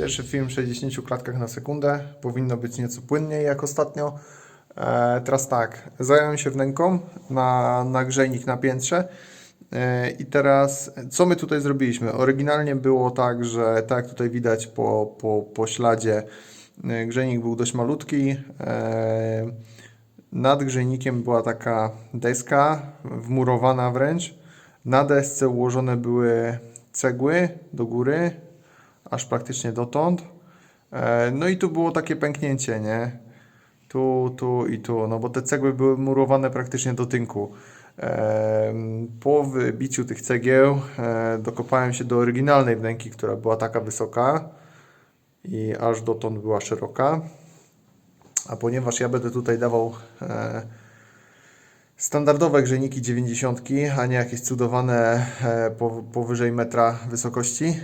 Pierwszy film w 60 klatkach na sekundę. Powinno być nieco płynniej jak ostatnio. E, teraz tak, zająłem się wnęką na, na grzejnik na piętrze. E, I teraz, co my tutaj zrobiliśmy? Oryginalnie było tak, że tak jak tutaj widać po, po, po śladzie, e, grzejnik był dość malutki. E, nad grzejnikiem była taka deska, wmurowana wręcz. Na desce ułożone były cegły do góry, aż praktycznie dotąd. E, No i tu było takie pęknięcie, nie? Tu, tu i tu, no bo te cegły były murowane praktycznie do tynku. Em, Po wybiciu tych cegieł e, dokopałem się do oryginalnej wnęki, która była taka wysoka i aż dotąd była szeroka. A ponieważ ja będę tutaj dawał e, standardowe grzejniki 90, a nie jakieś cudowane e, pow- powyżej metra wysokości.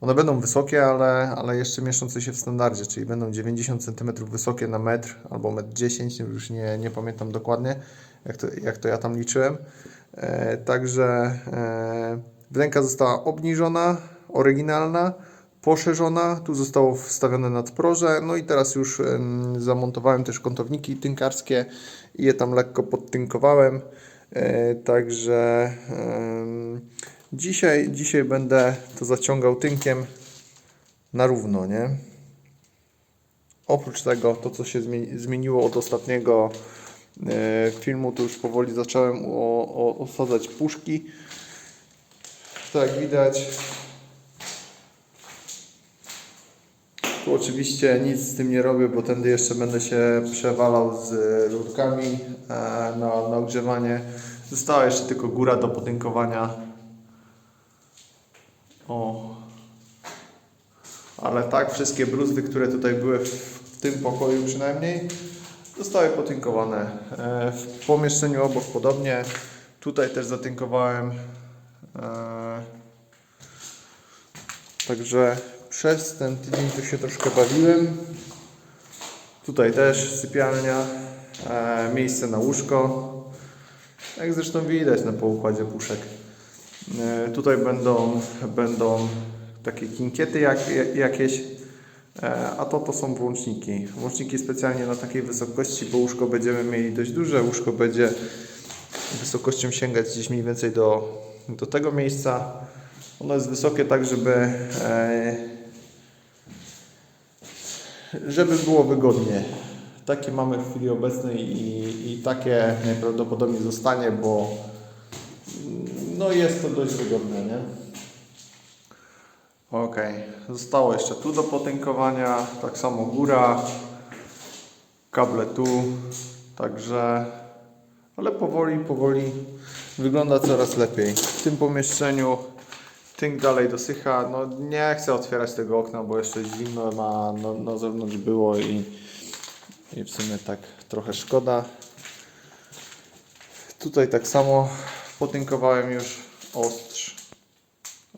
One będą wysokie, ale, ale jeszcze mieszczące się w standardzie, czyli będą 90 cm wysokie na metr albo metr 10, już nie, nie pamiętam dokładnie, jak to, jak to ja tam liczyłem. E, także e, wnęka została obniżona, oryginalna, poszerzona, tu zostało wstawione nadproże, no i teraz już em, zamontowałem też kątowniki tynkarskie i je tam lekko podtynkowałem, e, także dzisiaj, dzisiaj będę to zaciągał tynkiem na równo, nie? Oprócz tego, to co się zmieni- zmieniło od ostatniego e, filmu, to już powoli zacząłem osadzać puszki. Tak widać, Tu oczywiście nic z tym nie robię, bo tędy jeszcze będę się przewalał z rurkami e, na, na ogrzewanie. Została jeszcze tylko góra do potynkowania. O. Ale tak, wszystkie bruzdy, które tutaj były w, tym pokoju przynajmniej, zostały potynkowane. E, w pomieszczeniu obok podobnie. Tutaj też zatynkowałem. E, Także przez ten tydzień tu się troszkę bawiłem. Tutaj też sypialnia, e, miejsce na łóżko. Jak zresztą widać na poukładzie puszek. E, tutaj będą, będą takie kinkiety jak, jak, jakieś, e, a to to są włączniki. Włączniki specjalnie na takiej wysokości, bo łóżko będziemy mieli dość duże. Łóżko będzie wysokością sięgać gdzieś mniej więcej do, do tego miejsca. Ono jest wysokie tak, żeby, e, żeby było wygodnie. Takie mamy w chwili obecnej i, i takie najprawdopodobniej zostanie, bo no jest to dość wygodne, nie? Ok, zostało jeszcze tu do potękowania, tak samo góra, kable tu, także, ale powoli, powoli wygląda coraz lepiej. W tym pomieszczeniu tynk dalej dosycha, no nie chcę otwierać tego okna, bo jeszcze zimno na, na, na zewnątrz było i, i w sumie tak trochę szkoda. Tutaj tak samo potynkowałem już ostrz.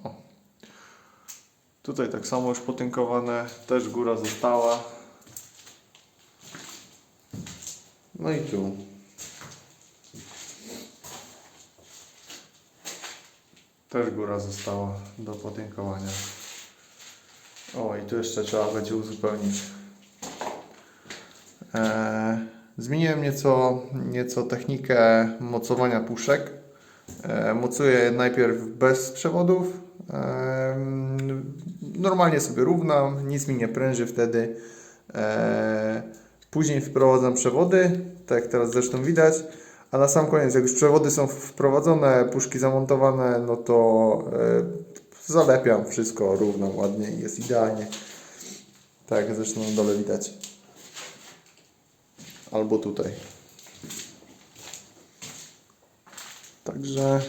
O. Tutaj tak samo już potynkowane, też góra została. No i tu. Też góra została do potynkowania. O, i tu jeszcze trzeba będzie uzupełnić. Eee, zmieniłem nieco, nieco technikę mocowania puszek. Eee, mocuję najpierw bez przewodów. Normalnie sobie równam, nic mi nie pręży wtedy. Eee, później wprowadzam przewody, tak jak teraz zresztą widać. A na sam koniec, jak już przewody są wprowadzone, puszki zamontowane, no to e, zalepiam wszystko równo, ładnie i jest idealnie. Tak, zresztą na dole widać. Albo tutaj. Także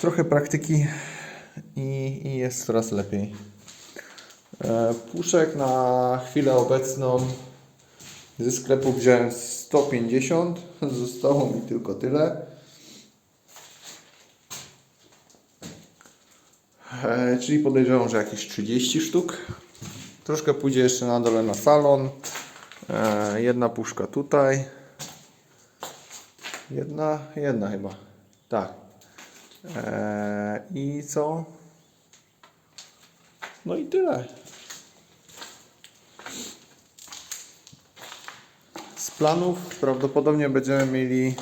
trochę praktyki i, i jest coraz lepiej. E, Puszek na chwilę obecną ze sklepu wziąłem 150, zostało mi tylko tyle. E, czyli podejrzewam, że jakieś 30 sztuk. Troszkę pójdzie jeszcze na dole na salon. E, jedna puszka tutaj. Jedna, jedna chyba. Tak. E, I co? No i tyle. Z planów prawdopodobnie będziemy mieli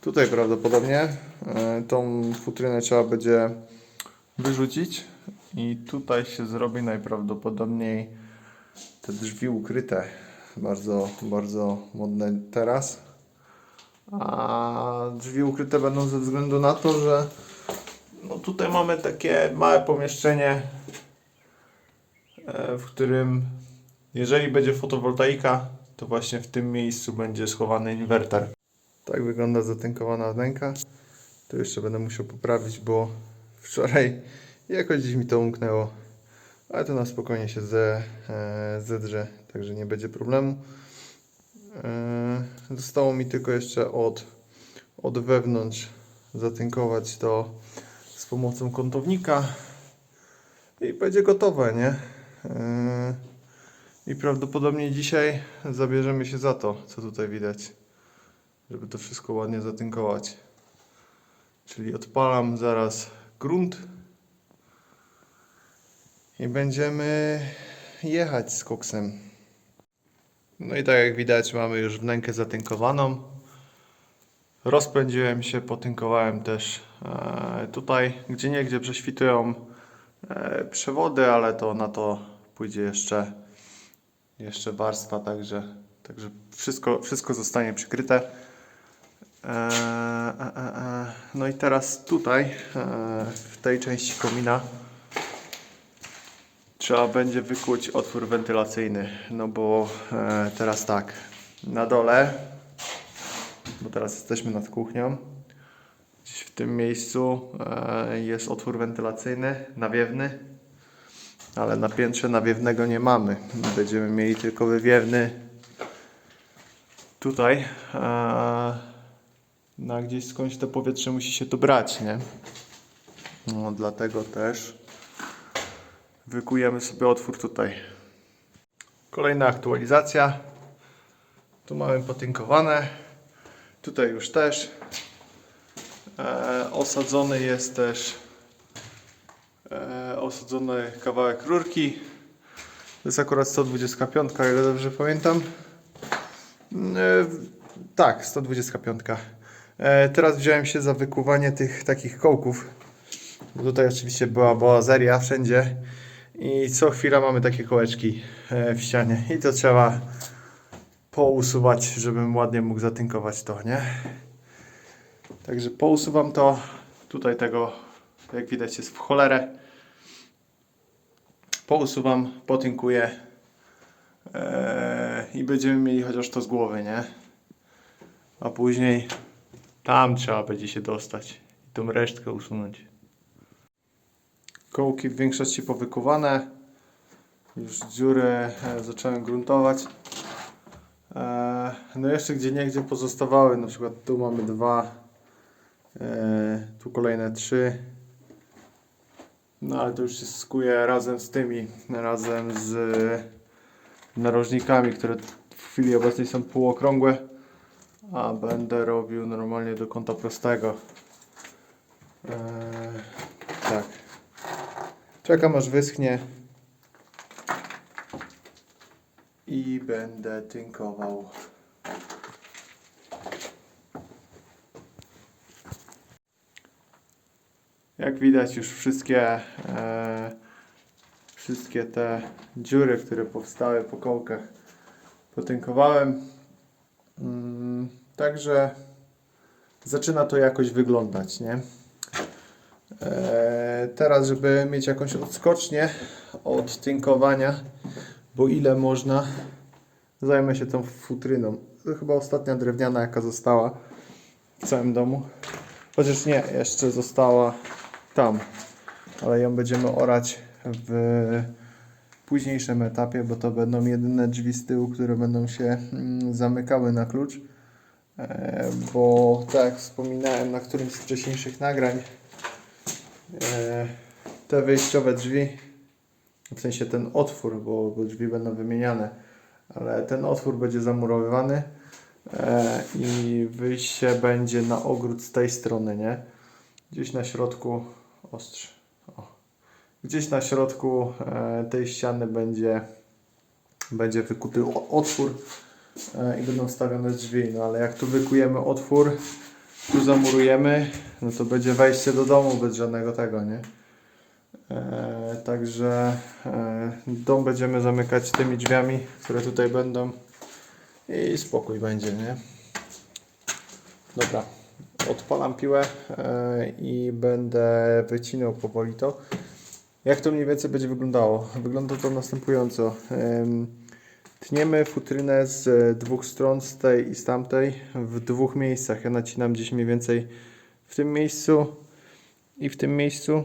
tutaj prawdopodobnie e, tą futrynę trzeba będzie wyrzucić i tutaj się zrobi najprawdopodobniej te drzwi ukryte. Bardzo, bardzo modne teraz. A drzwi ukryte będą ze względu na to, że no tutaj mamy takie małe pomieszczenie, e, w którym jeżeli będzie fotowoltaika, to właśnie w tym miejscu będzie schowany inwerter. Tak wygląda zatynkowana wnęka. Tu jeszcze będę musiał poprawić, bo wczoraj jakoś gdzieś mi to umknęło. Ale to na spokojnie się ze, e, zedrze, także nie będzie problemu. E, Zostało mi tylko jeszcze od, od wewnątrz zatynkować to z pomocą kątownika i będzie gotowe, nie? E, I prawdopodobnie dzisiaj zabierzemy się za to, co tutaj widać, żeby to wszystko ładnie zatynkować. Czyli odpalam zaraz grunt i będziemy jechać z koksem. No i tak jak widać mamy już wnękę zatynkowaną. Rozpędziłem się, potynkowałem też e, tutaj, gdzie niegdzie prześwitują e, przewody, ale to na to pójdzie jeszcze, jeszcze warstwa, także, także wszystko, wszystko zostanie przykryte. E. No i teraz tutaj, w tej części komina, trzeba będzie wykuć otwór wentylacyjny. No bo e, teraz tak, na dole, bo teraz jesteśmy nad kuchnią, gdzieś w tym miejscu e, jest otwór wentylacyjny, nawiewny, ale na piętrze nawiewnego nie mamy. Będziemy mieli tylko wywiewny tutaj. E, na gdzieś skądś to powietrze musi się tu brać, nie? No dlatego też wykujemy sobie otwór tutaj. Kolejna aktualizacja. Tu mamy potynkowane. Tutaj już też. E, osadzony jest też e, osadzony kawałek rurki. To jest akurat 125, o ile dobrze pamiętam. E, tak, 125. E, teraz wziąłem się za wykuwanie tych takich kołków. Bo tutaj oczywiście była boazeria wszędzie. I co chwila mamy takie kołeczki e, w ścianie. I to trzeba pousuwać, żebym ładnie mógł zatynkować to, nie? Także pousuwam to. Tutaj tego, jak widać, jest w cholerę. Pousuwam, potynkuję. e, I będziemy mieli chociaż to z głowy, nie? A później tam trzeba będzie się dostać i tą resztkę usunąć. Kołki w większości powykuwane. Już dziury e, zacząłem gruntować. E, No jeszcze gdzie niegdzie pozostawały, na przykład tu mamy dwa, e, tu kolejne trzy. No ale to już się skuje razem z tymi, razem z narożnikami, które w chwili obecnej są półokrągłe. A będę robił normalnie do kąta prostego. Eee, tak. Czekam aż wyschnie. I będę tynkował. Jak widać już wszystkie e, wszystkie te dziury, które powstały po kołkach potynkowałem. Mm, Także zaczyna to jakoś wyglądać, nie? Eee, teraz, żeby mieć jakąś odskocznię od tynkowania, bo ile można, zajmę się tą futryną. To chyba ostatnia drewniana, jaka została w całym domu. Chociaż nie, jeszcze została tam, ale ją będziemy orać w późniejszym etapie, bo to będą jedyne drzwi z tyłu, które będą się mm, zamykały na klucz. E, bo tak jak wspominałem na którymś z wcześniejszych nagrań, e, te wyjściowe drzwi, w sensie ten otwór, bo, bo drzwi będą wymieniane, ale ten otwór będzie zamurowywany e, i wyjście będzie na ogród z tej strony, nie? Gdzieś na środku ostrzy. O. Gdzieś na środku e, tej ściany będzie, będzie wykuty otwór e, i będą wstawione drzwi. No ale jak tu wykujemy otwór, tu zamurujemy, no to będzie wejście do domu bez żadnego tego, nie? E, także e, dom będziemy zamykać tymi drzwiami, które tutaj będą i spokój będzie, nie? Dobra, odpalam piłę e, i będę wycinał powoli to. Jak to mniej więcej będzie wyglądało? Wygląda to następująco. Em, Tniemy futrynę z dwóch stron, z tej i z tamtej, w dwóch miejscach. Ja nacinam gdzieś mniej więcej w tym miejscu i w tym miejscu.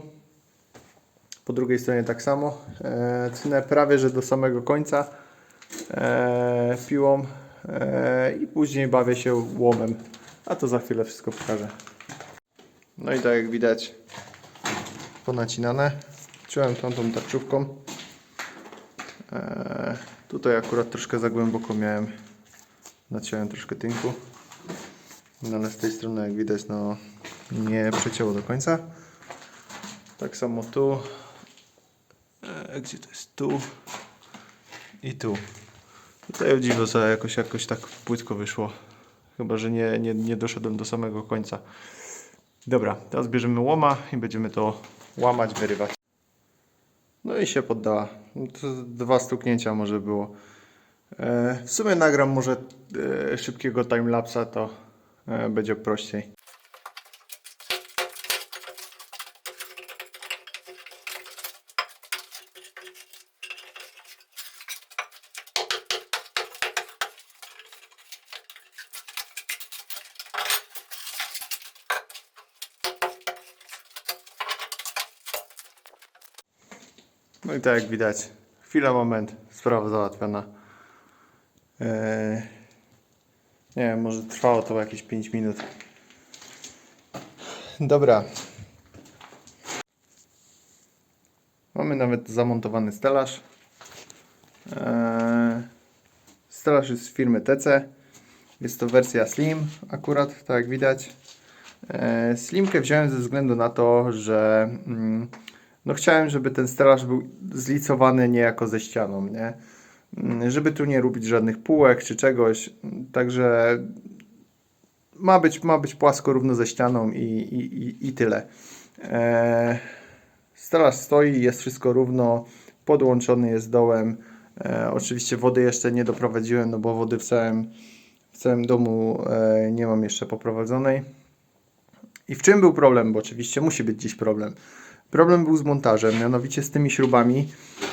Po drugiej stronie tak samo. E, tnę prawie, że do samego końca e, piłą e, i później bawię się łomem. A to za chwilę wszystko pokażę. No i tak jak widać ponacinane. Ciąłem tą tą tarczówką. E, tutaj akurat troszkę za głęboko miałem. Naciąłem troszkę tynku. No ale z tej strony jak widać no nie przecięło do końca. Tak samo tu. E, gdzie to jest? Tu. I tu. Tutaj o dziwo sobie jakoś, jakoś tak płytko wyszło. Chyba, że nie, nie, nie doszedłem do samego końca. Dobra, teraz bierzemy łoma i będziemy to łamać, wyrywać. No i się poddała. Dwa stuknięcia może było. E, w sumie nagram może e, szybkiego timelapsa, to e, będzie prościej. No i tak jak widać, chwila, moment, sprawa załatwiona. Eee, nie wiem, może trwało to jakieś 5 minut. Dobra. Mamy nawet zamontowany stelaż. Eee, stelaż jest z firmy TC. Jest to wersja Slim, akurat, tak jak widać. Eee, Slimkę wziąłem ze względu na to, że mm, no chciałem, żeby ten stelaż był zlicowany niejako ze ścianą, nie? Żeby tu nie robić żadnych półek czy czegoś. Także ma być, ma być płasko równo ze ścianą i, i, i, tyle. Eee, stelaż stoi, jest wszystko równo, podłączony jest dołem. E, oczywiście wody jeszcze nie doprowadziłem, no bo wody w całym, w całym domu e, nie mam jeszcze poprowadzonej. I w czym był problem? Bo oczywiście musi być gdzieś problem. Problem był z montażem, mianowicie z tymi śrubami.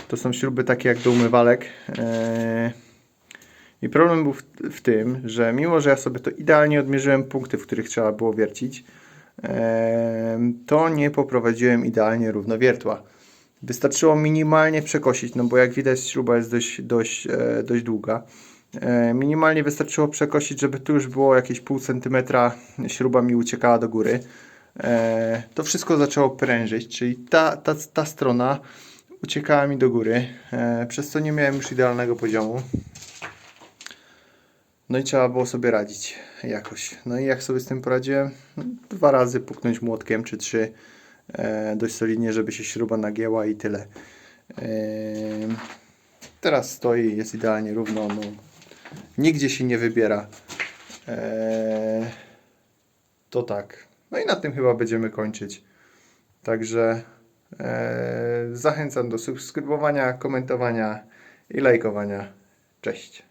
To są śruby takie jak do umywalek. Eee, I problem był w, w tym, że mimo, że ja sobie to idealnie odmierzyłem punkty, w których trzeba było wiercić, eee, to nie poprowadziłem idealnie równowiertła. Wystarczyło minimalnie przekosić, no bo jak widać śruba jest dość, dość, e, dość długa. Minimalnie wystarczyło przekosić, żeby tu już było jakieś pół centymetra śruba mi uciekała do góry. E, To wszystko zaczęło prężyć, czyli ta, ta, ta strona uciekała mi do góry, e, przez co nie miałem już idealnego poziomu. No i trzeba było sobie radzić jakoś. No i jak sobie z tym poradziłem? Dwa razy puknąć młotkiem czy trzy e, dość solidnie, żeby się śruba nagięła i tyle. Teraz stoi, jest idealnie równo, no, nigdzie się nie wybiera. To tak. No i na tym chyba będziemy kończyć. Także e, zachęcam do subskrybowania, komentowania i lajkowania. Cześć.